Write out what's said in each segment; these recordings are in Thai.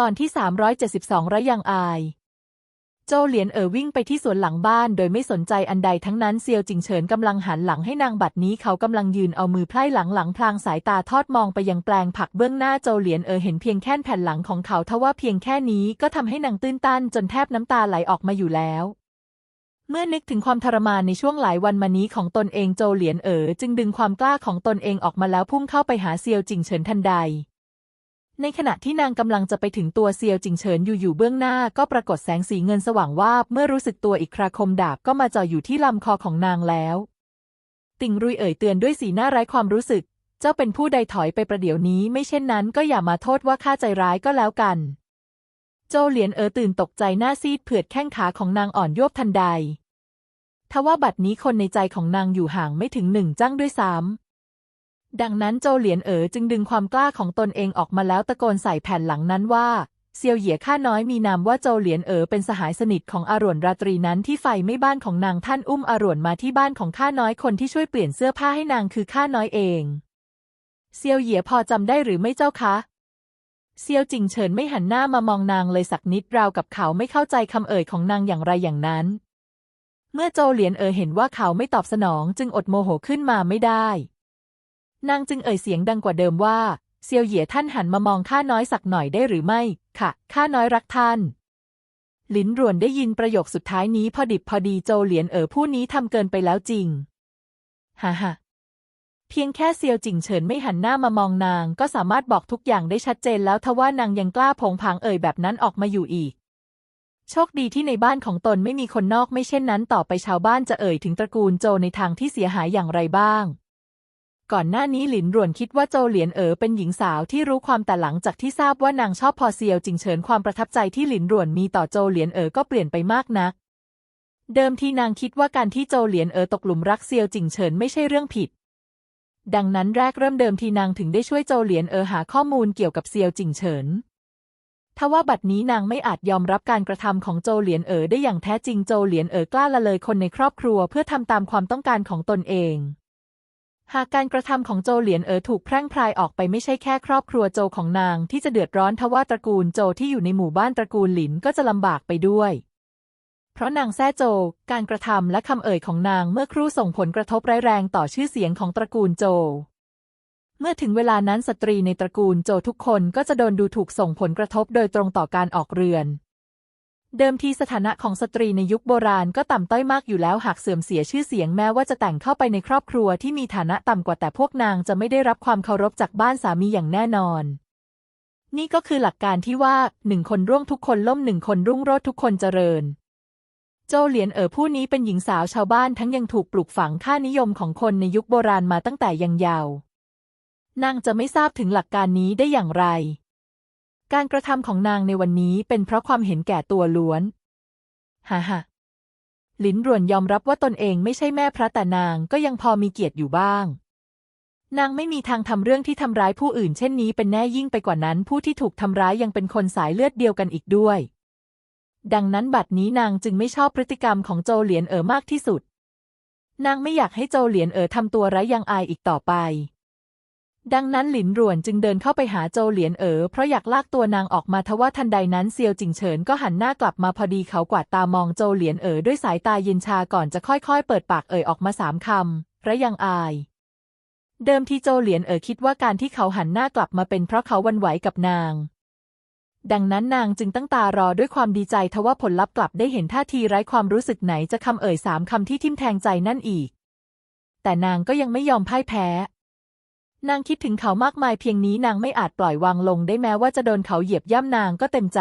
ตอนที่ 372 ระยังอาย โจเหลียนเอ๋อวิ่งไปที่สวนหลังบ้านโดยไม่สนใจอันใดทั้งนั้นเซียวจิงเฉินกำลังหันหลังให้นางบัดนี้เขากำลังยืนเอามือไพร่หลังหลังพลางสายตาทอดมองไปยังแปลงผักเบื้องหน้าโจเหลียนเอ๋อเห็นเพียงแค่แผ่นหลังของเขาทว่าเพียงแค่นี้ก็ทำให้นางตื้นตันจนแทบน้ำตาไหลออกมาอยู่แล้ว เมื่อนึกถึงความทรมานในช่วงหลายวันมานี้ของตนเองโจเหลียนเอ๋อจึงดึงความกล้าของตนเองออกมาแล้วพุ่งเข้าไปหาเซียวจิงเฉินทันใด ในขณะที่นางกำลังจะไปถึงตัวเซียวจิงเฉินอยู่ๆเบื้องหน้าก็ปรากฏแสงสีเงินสว่างวาบเมื่อรู้สึกตัวอีกคราคมดาบก็มาจ่ออยู่ที่ลำคอของนางแล้ว ติ่งรุยเอ่ยเตือนด้วยสีหน้าไร้ความรู้สึก เจ้าเป็นผู้ใดถอยไปประเดี๋ยวนี้ ไม่เช่นนั้นก็อย่ามาโทษว่าข้าใจร้ายก็แล้วกัน โจเหลียนเอ๋อตื่นตกใจหน้าซีดเผือดแข้งขาของนางอ่อนโยบทันใดทว่าบัดนี้คนในใจของนางอยู่ห่างไม่ถึงหนึ่งจ้างด้วยซ้ำ ดังนั้นโจเหลียนเอ๋อจึงดึงความกล้าของตนเองออกมาแล้วตะโกนใส่แผ่นหลังนั้นว่าเซียวเหยียข้าน้อยมีนามว่าโจเหลียนเอ๋อเป็นสหายสนิทของอารวนราตรีนั้นที่ไฟไม่บ้านของนางท่านอุ้มอารวนมาที่บ้านของข้าน้อยคนที่ช่วยเปลี่ยนเสื้อผ้าให้นางคือข้าน้อยเอง เซียวเหยียพอจำได้หรือไม่เจ้าคะ เซียวจิงเฉินไม่หันหน้ามามองนางเลยสักนิดราวกับเขาไม่เข้าใจคำเอ่ยของนางอย่างไรอย่างนั้น เมื่อโจเหลียนเอ๋อเห็นว่าเขาไม่ตอบสนองจึงอดโมโหขึ้นมาไม่ได้ นางจึงเอ่ยเสียงดังกว่าเดิมว่า เซียวเหยียท่านหันมามองข้าน้อยสักหน่อยได้หรือไม่ ค่ะ ข้าน้อยรักท่าน ลินรวนได้ยินประโยคสุดท้ายนี้พอดิบพอดีโจเหลียนเอ๋อผู้นี้ทำเกินไปแล้วจริง ฮ่าฮ่าเพียงแค่เซียวจิงเฉินไม่หันหน้ามามองนาง ก็สามารถบอกทุกอย่างได้ชัดเจนแล้วทว่านางยังกล้าโผงผางเอ่ยแบบนั้นออกมาอยู่อีก โชคดีที่ในบ้านของตนไม่มีคนนอกไม่เช่นนั้นต่อไปชาวบ้านจะเอ่ยถึงตระกูลโจในทางที่เสียหายอย่างไรบ้าง ก่อนหน้านี้หลินรวนคิดว่าโจเหลียนเอ๋อเป็นหญิงสาวที่รู้ความแต่หลังจากที่ทราบว่านางชอบพอเซียวจิงเฉินความประทับใจที่หลินรวนมีต่อโจเหลียนเอ๋อก็เปลี่ยนไปมากนัก เดิมทีนางคิดว่าการที่โจเหลียนเอ๋อตกหลุมรักเซียวจิงเฉินไม่ใช่เรื่องผิด ดังนั้นแรกเริ่มเดิมทีนางถึงได้ช่วยโจเหลียนเอ๋อหาข้อมูลเกี่ยวกับเซียวจิงเฉินทว่าบัดนี้นางไม่อาจยอมรับการกระทำของโจเหลียนเอ๋อได้อย่างแท้จริงโจเหลียนเอ๋อกล้าละเลยคนในครอบครัวเพื่อทำตามความต้องการของตนเอง หากการกระทำของโจเหลียนเอ๋อถูกแพร่งพรายออกไปไม่ใช่แค่ครอบครัวโจของนางที่จะเดือดร้อนทว่าตระกูลโจที่อยู่ในหมู่บ้านตระกูลหลินก็จะลำบากไปด้วย เพราะนางแซ่โจ การกระทำและคำเอ่ยของนางเมื่อครู่ส่งผลกระทบร้ายแรงต่อชื่อเสียงของตระกูลโจ เมื่อถึงเวลานั้นสตรีในตระกูลโจทุกคนก็จะโดนดูถูกส่งผลกระทบโดยตรงต่อการออกเรือน เดิมทีสถานะของสตรีในยุคโบราณก็ต่ำต้อยมากอยู่แล้วหากเสื่อมเสียชื่อเสียงแม้ว่าจะแต่งเข้าไปในครอบครัวที่มีฐานะต่ำกว่าแต่พวกนางจะไม่ได้รับความเคารพจากบ้านสามีอย่างแน่นอน นี่ก็คือหลักการที่ว่าหนึ่งคนร่วงทุกคนล่มหนึ่งคนรุ่งโรจน์ทุกคนเจริญ โจเหลียนเอ๋อผู้นี้เป็นหญิงสาวชาวบ้านทั้งยังถูกปลูกฝังค่านิยมของคนในยุคโบราณมาตั้งแต่ยังเยาว์นางจะไม่ทราบถึงหลักการนี้ได้อย่างไร การกระทำของนางในวันนี้เป็นเพราะความเห็นแก่ตัวล้วน ฮ่าฮ่าหลินรวนยอมรับว่าตนเองไม่ใช่แม่พระแต่นางก็ยังพอมีเกียรติอยู่บ้าง นางไม่มีทางทำเรื่องที่ทำร้ายผู้อื่นเช่นนี้เป็นแน่ยิ่งไปกว่านั้น ผู้ที่ถูกทำร้ายยังเป็นคนสายเลือดเดียวกันอีกด้วย ดังนั้นบัดนี้นางจึงไม่ชอบพฤติกรรมของโจเหลียนเอ๋อมากที่สุด นางไม่อยากให้โจเหลียนเอ๋อทำตัวไร้ยางอายอีกต่อไป ดังนั้นหลินหรวนจึงเดินเข้าไปหาโจเหลียนเอ๋อเพราะอยากลากตัวนางออกมาทว่าทันใดนั้นเซียวจิงเฉินก็หันหน้ากลับมาพอดีเขากวาดตามองโจเหลียนเอ๋อด้วยสายตาเย็นชาก่อนจะค่อยๆ เปิดปากเอ่ยออกมาสามคำระยังอาย เดิมที่โจเหลียนเอ๋อคิดว่าการที่เขาหันหน้ากลับมาเป็นเพราะเขาวันไหวกับนาง ดังนั้นนางจึงตั้งตารอด้วยความดีใจทว่าผลลัพธ์กลับได้เห็นท่าทีไร้ความรู้สึกไหนจะคำเอ่ยสามคำที่ทิ่มแทงใจนั่นอีกแต่นางก็ยังไม่ยอมพ่ายแพ้ นางคิดถึงเขามากมายเพียงนี้นางไม่อาจปล่อยวางลงได้แม้ว่าจะโดนเขาเหยียบย่ำนางก็เต็มใจ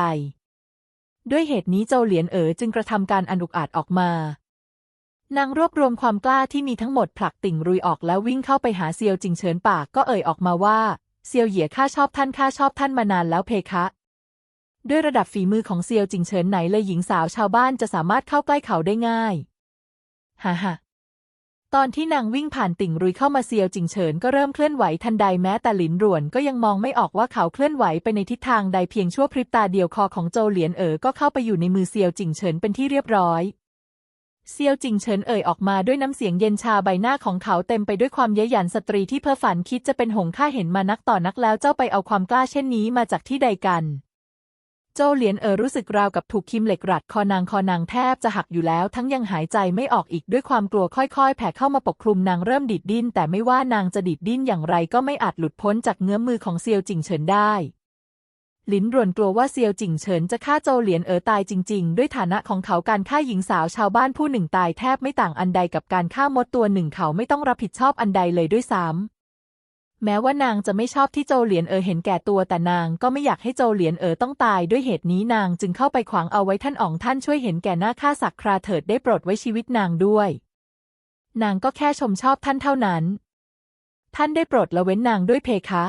ด้วยเหตุนี้โจเหลียนเอ๋อจึงกระทำการอันอุกอาจออกมานางรวบรวมความกล้าที่มีทั้งหมดผลักติ่งรุยออกแล้ววิ่งเข้าไปหาเซียวจิงเฉินปากก็เอ่ยออกมาว่าเซียวเหยียข้าชอบท่านข้าชอบท่านมานานแล้วเพคะ ด้วยระดับฝีมือของเซียวจิงเฉินไหนเลยหญิงสาวชาวบ้านจะสามารถเข้าใกล้เขาได้ง่ายฮ่าฮ่า ตอนที่นางวิ่งผ่านติ่งรุยเข้ามาเซียวจิงเฉินก็เริ่มเคลื่อนไหวทันใดแม้แต่หลินรวนก็ยังมองไม่ออกว่าเขาเคลื่อนไหวไปในทิศทางใดเพียงชั่วพริบตาเดียวคอของโจเหลียนเอ๋อก็เข้าไปอยู่ในมือเซียวจิงเฉินเป็นที่เรียบร้อยเซียวจิงเฉินเอ่ยออกมาด้วยน้ำเสียงเย็นชาใบหน้าของเขาเต็มไปด้วยความเย้ยหยันสตรีที่เพ้อฝันคิดจะเป็นหงข้าเห็นมานักต่อนักแล้วเจ้าไปเอาความกล้าเช่นนี้มาจากที่ใดกัน โจเหลียนเอ๋อรู้สึกราวกับถูกคิมเหล็กรัดคอนางคอนางแทบจะหักอยู่แล้วทั้งยังหายใจไม่ออกอีกด้วยความกลัวค่อยๆ แผ่เข้ามาปกคลุมนางเริ่มดิดดิ้นแต่ไม่ว่านางจะดิดดิ้นอย่างไรก็ไม่อาจหลุดพ้นจากเงื้อมมือของเซียวจิงเฉินได้หลินรวนกลัวว่าเซียวจิงเฉินจะฆ่าโจเหลียนเอ๋อตายจริง ๆ ด้วยฐานะของเขาการฆ่าหญิงสาวชาวบ้านผู้หนึ่งตายแทบไม่ต่างอันใดกับการฆ่ามดตัวหนึ่งเขาไม่ต้องรับผิดชอบอันใดเลยด้วยซ้ำ แม้ว่านางจะไม่ชอบที่โจเหลียนเอ๋อเห็นแก่ตัวแต่นางก็ไม่อยากให้โจเหลียนเอ๋อต้องตายด้วยเหตุนี้นางจึงเข้าไปขวางเอาไว้ท่านอ๋องท่านช่วยเห็นแก่หน้าข้าศักคราเถิดได้โปรดไว้ชีวิตนางด้วย นางก็แค่ชมชอบท่านเท่านั้น ท่านได้โปรดละเว้นนางด้วยเพคะ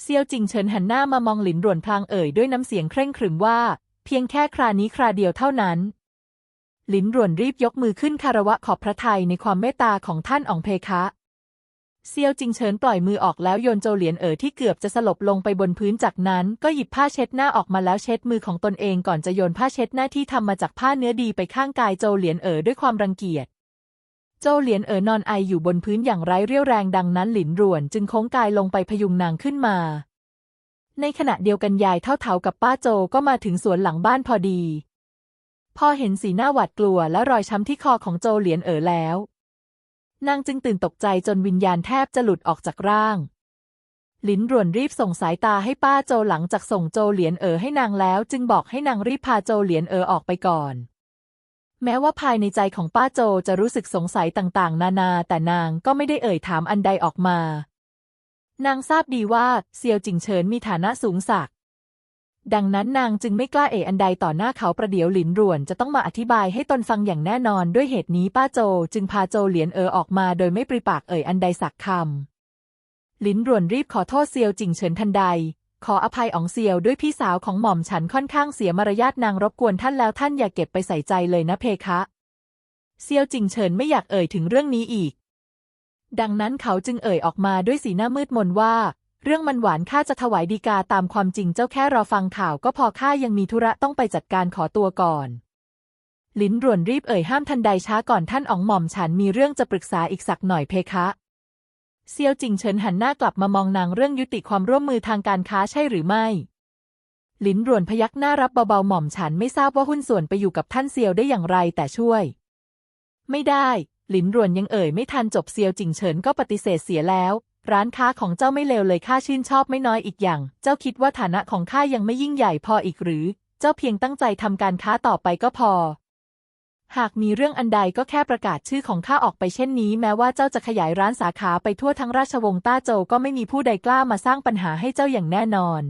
เซียวจิงเฉินหันหน้ามามองหลินรวนพลางเอ่ยด้วยน้ำเสียงเคร่งขรึมว่า เพียงแค่ครานี้คราเดียวเท่านั้น หลินรวนรีบยกมือขึ้นคารวะขอบพระทัยในความเมตตาของท่านอ๋องเพคะ เซียวจิงเฉินปล่อยมือออกแล้วโยนโจเหลียนเอ๋อที่เกือบจะสลบลงไปบนพื้นจากนั้น ก็หยิบผ้าเช็ดหน้าออกมาแล้วเช็ดมือของตนเองก่อนจะโยนผ้าเช็ดหน้าที่ทำมาจากผ้าเนื้อดีไปข้างกายโจเหลียนเอ๋อด้วยความรังเกียจโจเหลียนเอ๋อนอนไออยู่บนพื้นอย่างไร้เรี่ยวแรงดังนั้นหลินรวน จึงโค้งกายลงไปพยุงนางขึ้นมา ในขณะเดียวกันยายเท่าเถากับป้าโจก็มาถึงสวนหลังบ้านพอดี พอเห็นสีหน้าหวาดกลัวและรอยช้ำที่คอของโจเหลียนเอ๋อแล้ว นางจึงตื่นตกใจจนวิญญาณแทบจะหลุดออกจากร่าง ลินรวนรีบส่งสายตาให้ป้าโจหลังจากส่งโจเหลียนเอ๋อให้นางแล้ว จึงบอกให้นางรีบพาโจเหลียนเอ๋อออกไปก่อน แม้ว่าภายในใจของป้าโจจะรู้สึกสงสัยต่างๆ นานา แต่นางก็ไม่ได้เอ่ยถามอันใดออกมา นางทราบดีว่าเซียวจิงเฉินมีฐานะสูงสัก ดังนั้นนางจึงไม่กล้าเอ่ยอันใดต่อหน้าเขาประเดี๋ยวหลินรวนจะต้องมาอธิบายให้ตนฟังอย่างแน่นอนด้วยเหตุนี้ป้าโจจึงพาโจเหลียนเอ๋อออกมาโดยไม่ปริปากเอ่ยอันใดสักคำลินรวนรีบขอโทษเซียวจิงเฉินทันใด ขออภัยอ๋องเซียวด้วยพี่สาวของหม่อมฉันค่อนข้างเสียมารยาทนางรบกวนท่านแล้วท่านอย่าเก็บไปใส่ใจเลยนะเพคะเซียวจิงเฉินไม่อยากเอ่ยถึงเรื่องนี้อีก ดังนั้นเขาจึงเอ่ยออกมาด้วยสีหน้ามืดมนว่า เรื่องมันหวานข้าจะถวายดีกาตามความจริงเจ้าแค่รอฟังข่าวก็พอข้ายังมีธุระต้องไปจัดการขอตัวก่อนลินรวนรีบเอ่ยห้ามทันใดช้าก่อนท่านอ๋องหม่อมฉันมีเรื่องจะปรึกษาอีกสักหน่อยเพคะเซียวจิงเฉินหันหน้ากลับมามองนางเรื่องยุติความร่วมมือทางการค้าใช่หรือไม่ ลินรวนพยักหน้ารับเบาๆหม่อมฉันไม่ทราบว่าหุ้นส่วนไปอยู่กับท่านเซียวได้อย่างไรแต่ช่วย ไม่ได้หลินรวนยังเอ่ยไม่ทันจบเซียวจิงเฉินก็ปฏิเสธเสียแล้ว ร้านค้าของเจ้าไม่เลวเลยข้าชื่นชอบไม่น้อยอีกอย่าง เจ้าคิดว่าฐานะของข้ายังไม่ยิ่งใหญ่พออีกหรือ เจ้าเพียงตั้งใจทำการค้าต่อไปก็พอ หากมีเรื่องอันใดก็แค่ประกาศชื่อของข้าออกไปเช่นนี้ แม้ว่าเจ้าจะขยายร้านสาขาไปทั่วทั้งราชวงศ์ต้าโจวก็ไม่มีผู้ใดกล้ามาสร้างปัญหาให้เจ้าอย่างแน่นอน